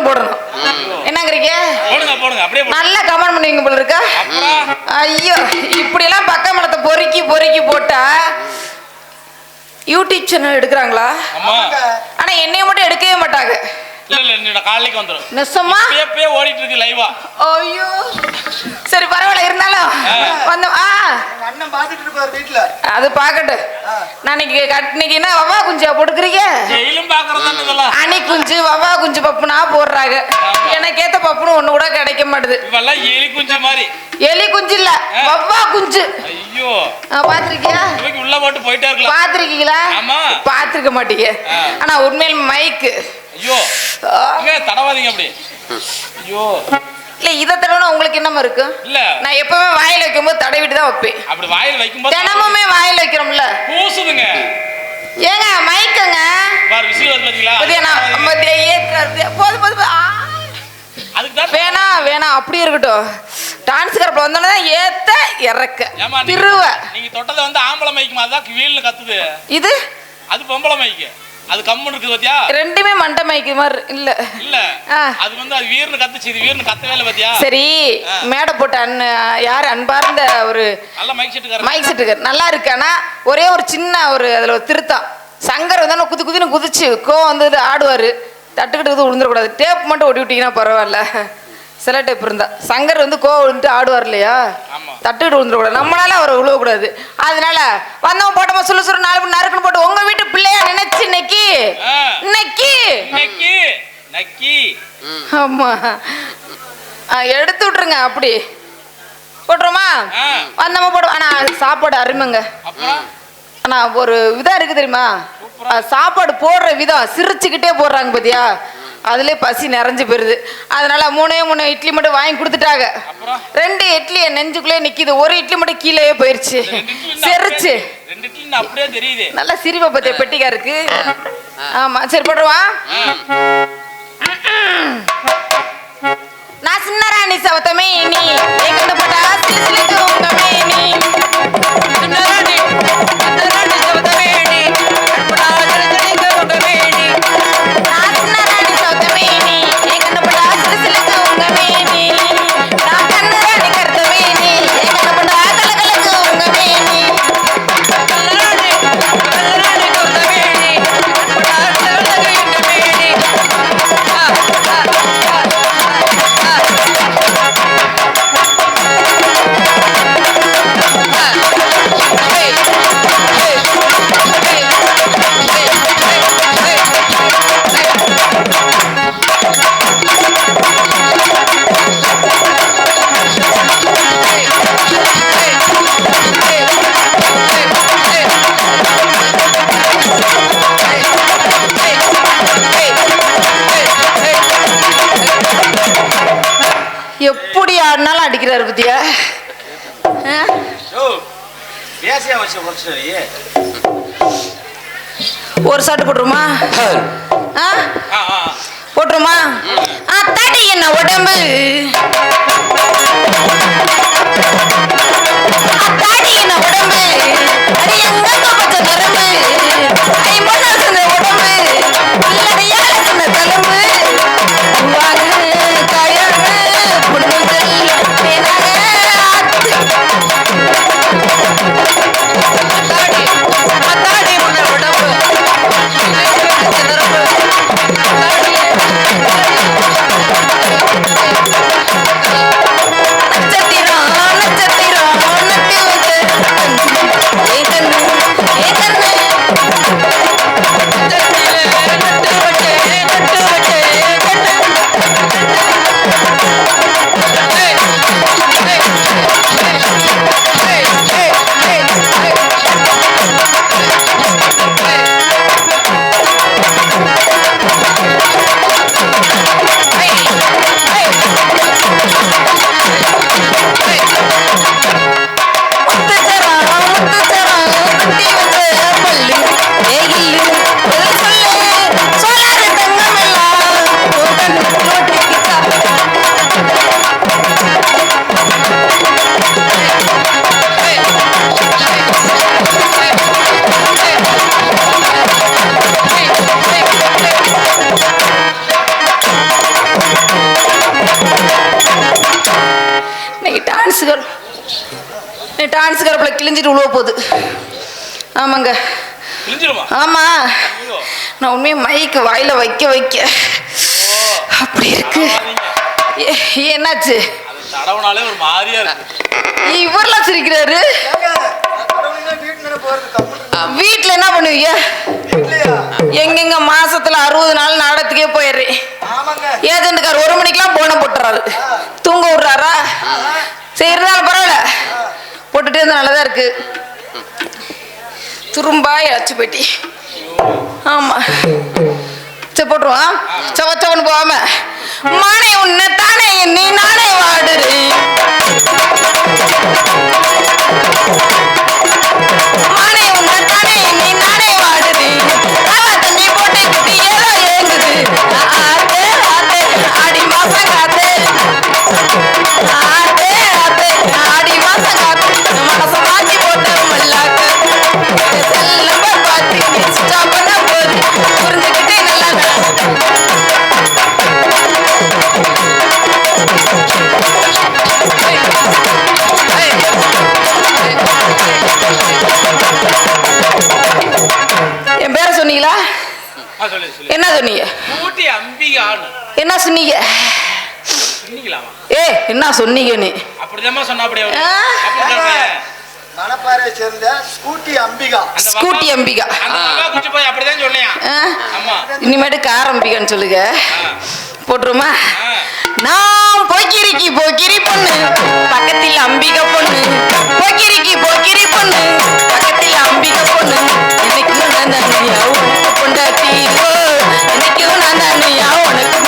நறுக்குன்னு போடணும். என்னங்கிறீங்க? போடுங்க போடுங்க அப்படியே போடுங்க. நல்லா கமெண்ட் பண்ணுவீங்க போல இருக்கா? ஐயோ இப்படியெல்லாம் பக்க மரத்தை பொறுக்கி பொறுக்கி போட்டா யூடியூப் சேனல் எடுக்கிறாங்களா? ஆனா என்னைய மட்டும் எடுக்கவே மாட்டாங்க. இல்ல இல்ல இன்னும் காலைக்கு வந்துரும் நெசமா? இப்பயே இப்பயே ஓடிட்டு இருக்கு லைவா ஐயோ. சரி பரவாயில்ல இருந்தாலும் வந்து ஆ. அண்ணன் பாத்துட்டு இருப்பாரு வீட்டுல அது பார்க்கட்டும் நான் இன்னைக்கு கட்- இன்னைக்கு என்ன வவா குஞ்சா போட்டுக்கிறீங்க? ஜெயிலும் பாக்குறதா இதெல்லாம். அணி குஞ்சு வவா குஞ்சு பப்புனா போடுறாங்க. எனக்கு ஏத்த பப்புனு ஒண்ணு கூட கிடைக்க மாட்டுது. இவெல்லாம் எலி குஞ்சு மாதிரி. எலி குஞ்சு இல்ல வவ்வா குஞ்சு. ஐயோ. பாத்திருக்கியா உள்ள போட்டு போயிட்டே இருக்கலாம். பாத்திருக்கீங்களா ஆமா. பாத்திருக்க மாட்டீங்க. ஆனா உண்மையில் மைக்கு ஐயோ தடவாதீங்க அப்படி. ஐயோ. இல்ல இத தடவை உங்களுக்கு என்னமா இருக்கு? இல்ல. நான் எப்பவுமே வாயில வைக்கும்போது தடவிட்டு தான் வைப்பேன். அப்படி வாயில் வைக்கும்போது தினமுமே வாயில வைக்கிறோம்ல. பூசுதுங்க. ஏங்க மைக்குங்க. பாரு விசில் வருது பாத்தீங்களா? புதிய நான் மத்திய ஏத்துறது போதும். ஆ. அதுக்கு தான் வேணா வேணாம் அப்படி இருக்கட்டும். டான்ஸ் கரப்பில் வந்தோடனே தான் ஏத்த இறக்க. திருவ. நீங்க தொட்டதை வந்து ஆம்பளை மைக்கு மாதிரி தான் வீல்னு கத்துது. இது? அது பொம்பளை மைக்கு. அது கம்முன்னு இருக்குது பாத்தியா? ரெண்டுமே மண்டை மைக்கு மாதிரி இல்ல. இல்ல. அது வந்து அது வீர்னு கத்துச்சு இது வீர்னு கத்தவே இல்லை பாத்தியா? சரி மேடை போட்ட அண்ணன் யார்? அன்பார்ந்த ஒரு நல்ல மைக் செட்டுக்காரன் மைக் செட்டுக்கு நல்லா இருக்கு. ஆனா ஒரே ஒரு சின்ன ஒரு அதுல ஒரு திருத்தம். சங்கர் வந்தாலும் குதி குதின்னு குதிச்சு கோவம் வந்து ஆடுவாரு. தட்டுக்கிட்டு இது விழுந்துடக்கூடாது டேப் மட்டும் ஒட்டி விட்டீங்கன்னா பரவாயில்ல. சில டேப் இருந்தா. சங்கர் வந்து கோவம் விழுந்துட்டு ஆடுவார் இல்லையா. தட்டுக்கிட்டு விழுந்துடக்கூடாது நம்மளால அவரை விழுவக்கூடாது அதனால வந்தவன் போட்டோமா சொல்லு சொல்லு நாலு மணி நறுக்குன்னு போட்டு உங்க வீட்டு இன்னைக்கு நக்கி. நக்கி. ஆமா. ஆ, எடுத்து விட்டுருங்க அப்படி. போட்டுருமா? ஆ. வந்தவன் போடுவோம் ஆனா சாப்பாடு அருமைங்க. ஆனா ஒரு விதம் இருக்கு தெரியுமா? சாப்பாடு போடுற விதம் சிரிச்சுக்கிட்டே போடுறாங்க பாத்தியா? அதுலயே பசி நிறைஞ்சு போயிருது. அதனால மூணே மூணு இட்லி மட்டும் வாங்கி கொடுத்துட்டாங்க? ரெண்டு இட்லி என் நெஞ்சுக்குள்ளே நிக்குது. ஒரு இட்லி மட்டும் கீழேயே போயிருச்சு. செரிச்சு. அப்படியே- ரெண்டு இட்லி இன்னும் அப்படியே தெரியுது. நல்லா சிரிப்பை பத்திய பெட்டிக்கா இருக்கு ஆமா சரி போடுவா நான் சின்ன ராணி சவத்தமே நீ. எங்கிட்ட போட்டா சிலுசிலுக்கு உங்க மேனி. சின்ன ராணி. எப்படி ஆடினாலும் அடிக்கிறாரு பத்தியா? ஒரு சாட்டு போட்டுருமா? ஆ? ஆ, ஆ. போட்டுருமா? அத்தாடி என்ன உடம்பு? அத்தாடி என்ன உடம்பு? அடி எங்க நரம்பு. உடம்பு. உழுவ போகுது? ஆமாங்க. கிழிஞ்சிருமா ஆமா. நான் உண்மையை மைக்கு வாயில வைக்க வைக்க. அப்படி இருக்கு. என்னாச்சு? அது தடவுனாலே ஒரு மாதிரியா இருக்கு. இவரெல்லாம் சிரிக்கிறாரு. வீட்ல என்ன பண்ணுவீங்க? எங்கெங்க மாசத்துல அறுபது நாள் நாடகத்துக்கே போயிடுறேன் ஏஜென்ட்டுக்கார் ஒரு மணிக்கெல்லாம் போன போட்டுறாரு. தூங்க விடுறாரா? சரி இருந்தாலும் போட்டுட்டே இருந்தால் நல்லதாக இருக்கு. துரும்பாய் அச்சு பெட்டி. ஆமா. சரி போட்டுருவான் சவ சவன்னு போகாம. மானே உன்னை தானே நீ நானே வாடுறேன் ஏ என்ன சொன்னீங்க நீ? சொன்னா மணப்பாறையை சேர்ந்த ஸ்கூட்டி அம்பிகா. ஸ்கூட்டி அப்படிதான் சொன்னியா இனிமேட்டு கார் அம்பிகான்னு சொல்லுங்க. போட்டுருமா. நான் போக்கிரிக்கு போக்கிரி பொண்ணு. பக்கத்தில் அம்பிகை பொண்ணு. போக்கிரிக்கு போக்கிரி பொண்ணு. பக்கத்தில் அம்பிகை பொண்ணு. என்னைக்கும் நான் தண்ணியா உனக்கு பொண்டாட்டி ஓ, என்னைக்கும் நான் தண்ணியா உனக்கு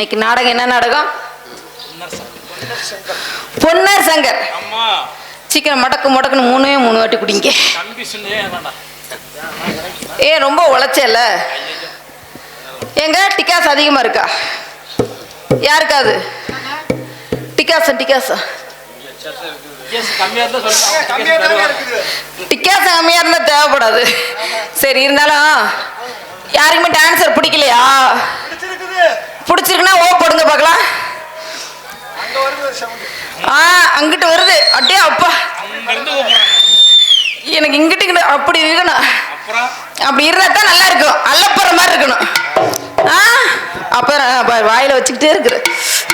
இன்னைக்கு நாடகம் என்ன நாடகம்? பொன்னர் சங்கர். சீக்கிரம் மடக்கு மடக்குன்னு மூணே மூணு வாட்டி குடிங்க. ஏ ரொம்ப உழைச்சல ஏங்க டிக்காஸ் அதிகமா இருக்கா? யாருக்காது டிக்காசன் டிக்காசன் கேஸ் கம்மியா இருந்தா சொல்லுங்க கம்மியா தாங்க இருக்குது. டிக்காசன் கம்மியா இருந்தா தேவைப்படாது. சரி இருந்தாலும் யாருக்குமே டான்சர் பிடிக்கலையா? பிடிச்சிருக்குன்னா ஓ போடுங்க பார்க்கலாம். ஆ அங்கிட்டு வருது. அட்டே அப்பா. அங்க இருந்து கூப்பிடுறாங்க எனக்கு இங்கிட்டு இங்கிட்டு அப்படி இருக்கணும். அப்புறம்? அப்படி இருந்தா தான் நல்லா இருக்கும். அல்லப்புற மாதிரி இருக்கணும். ஆ அப்புறம் அப்ப வாயில வச்சுக்கிட்டே இருக்குது.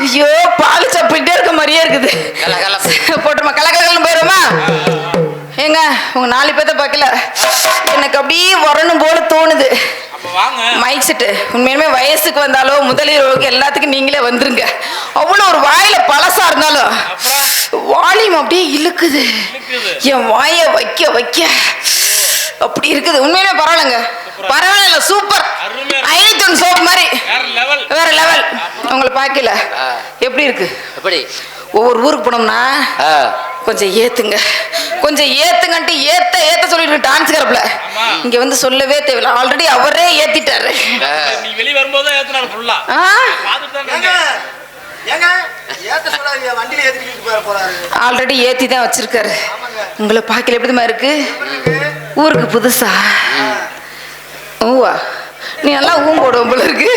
ஐயோ பால் சப்பிட்டே இருக்க மாதிரியே இருக்குது. போட்டுருமா கலக்கலன்னு போயிருமா? ஏங்க உங்க நாலு பேர்த்த பார்க்கல. எனக்கு அப்படியே வரணும் போல தோணுது. அப்ப வாங்க. மைக் செட்டு உண்மையுமே வயசுக்கு வந்தாலும் முதலீடு எல்லாத்துக்கும் நீங்களே வந்துருங்க. அவ்வளோ ஒரு வாயில பழசா இருந்தாலும் வால்யூம் அப்படியே இழுக்குது. என் வாயை வைக்க வைக்க அப்படி இருக்குது. உண்மையிலே பரவாயில்லைங்க. பரவாயில்ல சூப்பர். ஐநூத்தி சோப் மாதிரி. வேற லெவல் வேற லெவல் உங்களை பார்க்கல. எப்படி இருக்கு? எப்படி? ஒவ்வொரு ஊருக்கு போனோம்னா கொஞ்சம் ஏத்துங்க. கொஞ்சம் ஏத்துங்கன்ட்டு ஏத்த ஏத்த சொல்லிட்டு டான்ஸ் கரப்புல. இங்க வந்து சொல்லவே தேவையில்ல. ஆல்ரெடி அவரே ஏத்திட்டாரு. நீ வெளிய வரும்போது தான் ஏத்துனாரு ஃபுல்லா ஆல்ரெடி ஏத்தி தான் வச்சிருக்காரு. உங்களை பார்க்கல எப்படிமா இருக்கு? இருக்கு. ஊருக்கு புதுசா? ஊவா? நீ நல்லா ஊம் போடுவோம் போல இருக்கு.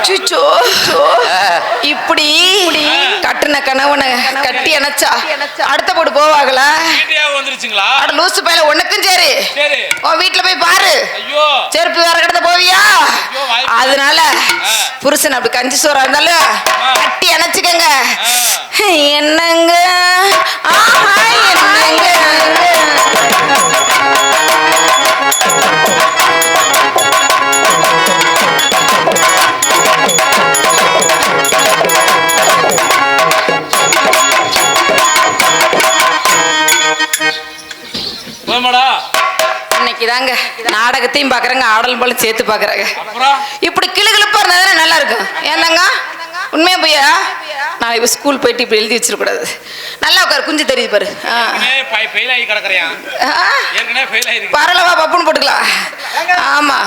சுச்சோ இப்படி கட்டுன கணவனை கட்டி அணைச்சா அடுத்த போட்டு போவாங்களா வந்துருச்சுங்களா? அட லூசு பையல உனக்கும் சரி. சரி. உன் வீட்டுல போய் பாரு. ஐயோ. செருப்பு வேற கிடத்த போவியா. அதனால. புருஷன் அப்படி கஞ்சி சோறா இருந்தாலும் ஆ. கட்டி அணைச்சுக்கங்க. என்னங்க? ஆஹா தாங்க நாடகத்தையும் பாக்குறாங்க ஆடல் போல சேர்த்து பாக்குறாங்க. அப்புறம்? இப்படி கிளுகிளுப்பா இருந்தா தானே நல்லா இருக்கும். ஏந்தாங்க உண்மையா பொய்யா? நாளைக்கு ஸ்கூல் போயிட்டு இப்படி எழுதி வச்சிடக்கூடாது. நல்லா உட்காரு குஞ்சு தெரியுது பாரு. ஆ. ஏற்கனவே ஃபெயில் ஆகி கிடக்குறியா? ஆ. ஏற்கனவே ஃபெயில் ஆயிருக்கு பரலவா பப்புன்னு போட்டுக்கலாம். ஆமா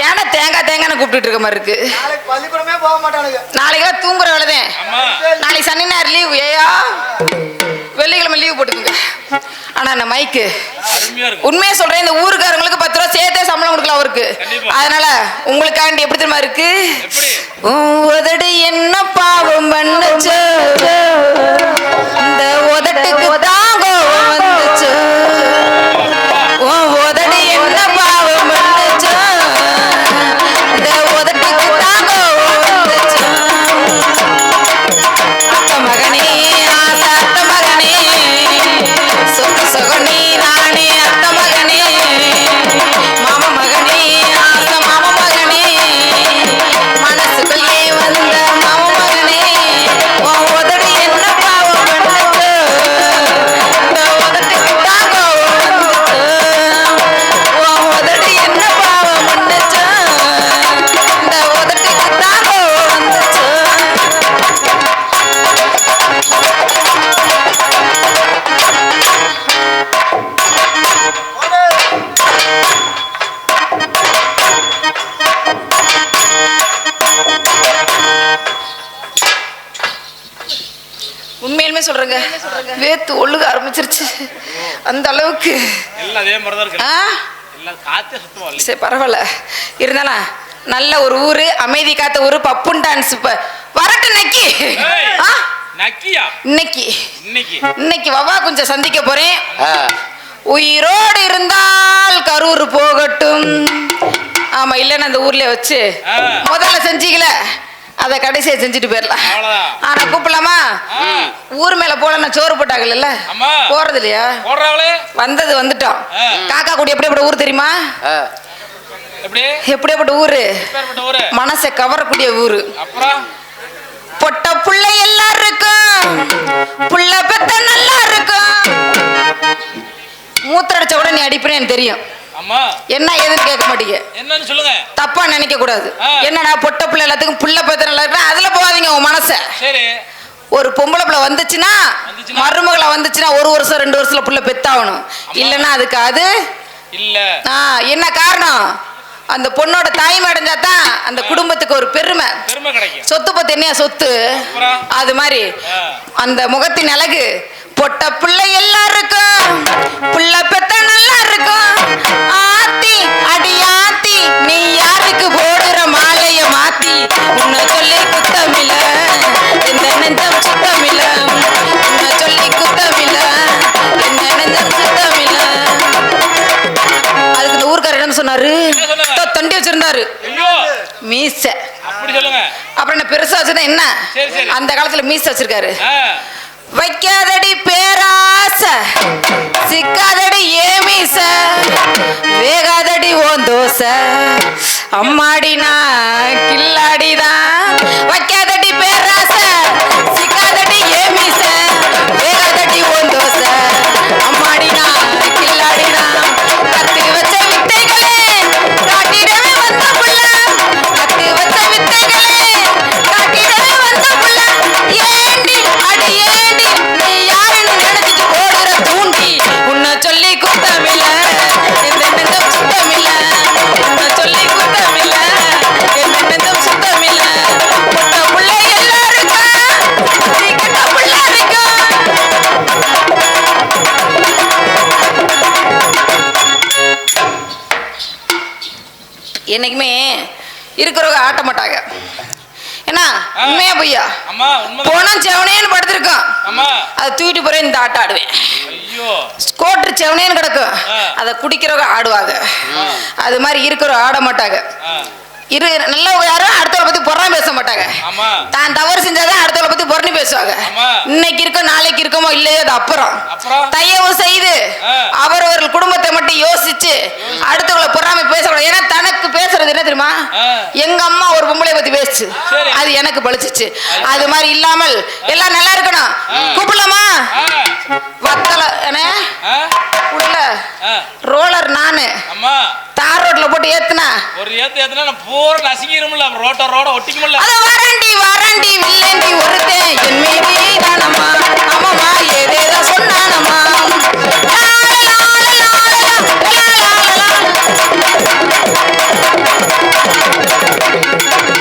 ஏன்னா தேங்காய் தேங்காய்னு கூப்பிட்டுட்டு இருக்க மாதிரி இருக்கு. நாளைக்கு பள்ளிக்கூடமே போக மாட்டானுங்க. நாளைக்கு தூங்குற வேலைதான் நாளைக்கு சனி ஞாயிறு லீவ் ஏயா வெள்ளிக்கிழமை லீவ் போட்டுக்கோங்க. ஆனா அந்த மைக்கு அருமையா இருக்கு. உண்மையை சொல்றேன் இந்த ஊருக்காரங்களுக்கு பத்து ரூபா சேர்த்தே சம்பளம் கொடுக்கலாம் அவருக்கு. அதனால உங்களுக்காண்டி எப்படி தெரியுமா இருக்கு? உதடு என்ன பாவம் பண்ணுச்சு? உண்மையிலுமே சொல்றேங்க? வேத்து ஒழுக ஆரம்பிச்சிருச்சு. அந்த அளவுக்கு. சரி பரவாயில்ல. இருந்தாலும் நல்ல ஒரு ஊரு அமைதி காத்த ஊரு பப்புன் டான்ஸ் இப்ப. வரட்டு? நக்கியா? இன்னைக்கு. இன்னைக்கு. இன்னைக்கு வவா கொஞ்சம் சந்திக்க போறேன். உயிரோடு இருந்தால் கரூர் போகட்டும். ஆமா இல்லைன்னா அந்த ஊர்ல வச்சு. முதல்ல செஞ்சீங்கள? அதை கடைசியா செஞ்சுட்டு போயிடலாம். ஆனா கூப்பிடலாமா. ஊர் மேல போல சோறு போட்டாங்கல்ல? அம்மா. போறது இல்லையா வந்தது வந்துட்டோம். காக்கா குடி எப்படிப்பட்ட ஊர் தெரியுமா? எப்படி? எப்படிப்பட்ட ஊரு? மனசை கவரக்கூடிய ஊரு. அப்புறம்? பொட்ட புள்ள எல்லாருக்கும். புள்ள பெத்த நல்லா இருக்கும். மூத்திரடிச்ச கூட நீ அடிப்பேன்னு எனக்கு தெரியும். என்ன ஏதுன்னு கேட்க மாட்டீங்க. என்னன்னு சொல்லுங்க. தப்பா நினைக்க கூடாது. என்னடா பொட்ட பிள்ளை எல்லாத்துக்கும் புள்ள பெத்த நல்லா இருக்கு அதுல போகாதீங்க உன் மனச. சரி. ஒரு பொம்பளை பிள்ளை வந்துச்சுன்னா? மருமகளை வந்துச்சுன்னா ஒரு வருஷம் ரெண்டு வருஷத்துல புள்ள பெத்தாகணும். இல்லைன்னா அதுக்கு அது? இல்ல. என்ன காரணம்? அந்த பொண்ணோட தாய்மை அடைஞ்சா தான் அந்த குடும்பத்துக்கு ஒரு பெருமை. சொத்து பத்து என்னையா சொத்து? அது மாதிரி. அந்த முகத்தின் அழகு. பொட்ட பிள்ளை எல்லாருக்கும். புள்ள பெத்த நல்லா இருக்கும் ஆத்தி அடி ஆத்தி நீ யாருக்கு போடுற மாலைய மாத்தி? உன்னை சொல்லி குத்தமில்ல. இந்த நெஞ்சம் சுத்தமில்ல. உன்னை சொல்லி குத்தமில்ல. இந்த நெஞ்சம் சுத்தமில்ல. அதுக்கு இந்த ஊர்க்காரர் என்ன சொன்னாரு? தொண்டி வச்சிருந்தாரு. மீச. அப்புறம் என்ன பெருசா வச்சுதான் என்ன. அந்த காலத்துல மீச வச்சிருக்காரு. வைக்காதடி பேராச சிக்காதடி ஏமீச வேகாதடி ஓன் தோசை. அம்மாடி கில்லாடிதான். வைக்க என்னைக்குமே இருக்கிறவங்க ஆட்ட மாட்டாங்க. என்ன. உண்மையா பொய்யா? போனம் செவனேன்னு படுத்திருக்கோம் அதை தூக்கிட்டு போறேன் இந்த ஆட்டம் ஆடுவேன் ஸ்கோட்டர் செவனேன்னு கிடக்கும். அதை குடிக்கிறவங்க ஆடுவாங்க. அது மாதிரி இருக்கிறவங்க ஆட மாட்டாங்க. இரு நல்ல யாரும் அடுத்தவளை பத்தி புறம் பேச மாட்டாங்க. தான் தவறு செஞ்சாதான் அடுத்தவளை பத்தி புறணி பேசுவாங்க. இன்னைக்கு இருக்கோ நாளைக்கு இருக்கோமோ இல்லையோ அது அப்புறம். தயவு செய்து. அவரவர்கள் குடும்பத்தை மட்டும் யோசிச்சு. அடுத்தவங்களை பொறாமை பேசக்கூடாது. ஏன்னா தனக்கு தெரியுமா. எங்க அம்மா ஒரு பொம்பளை பத்தி பேசுச்சு. அது எனக்கு பழிச்சிச்சு அது மாதிரி இல்லாமல் எல்லாம் நல்லா இருக்கணும். கூப்பிடலாமா? வத்தல உள்ள. ரோலர் நானு. தார் ரோட்ல போட்டு ஏத்துனா. ஒரு ஏத்து ஏத்துனா நான் பூரா ரோட்ட ரோட ஒட்டிக்குமில்ல அத வரண்டி வரண்டி வில்லண்டி ஒருத்தன். என் மீது தானம்மா ஆமாம்மா ஏதேதோ சொன்னானம்மா. லா, லா,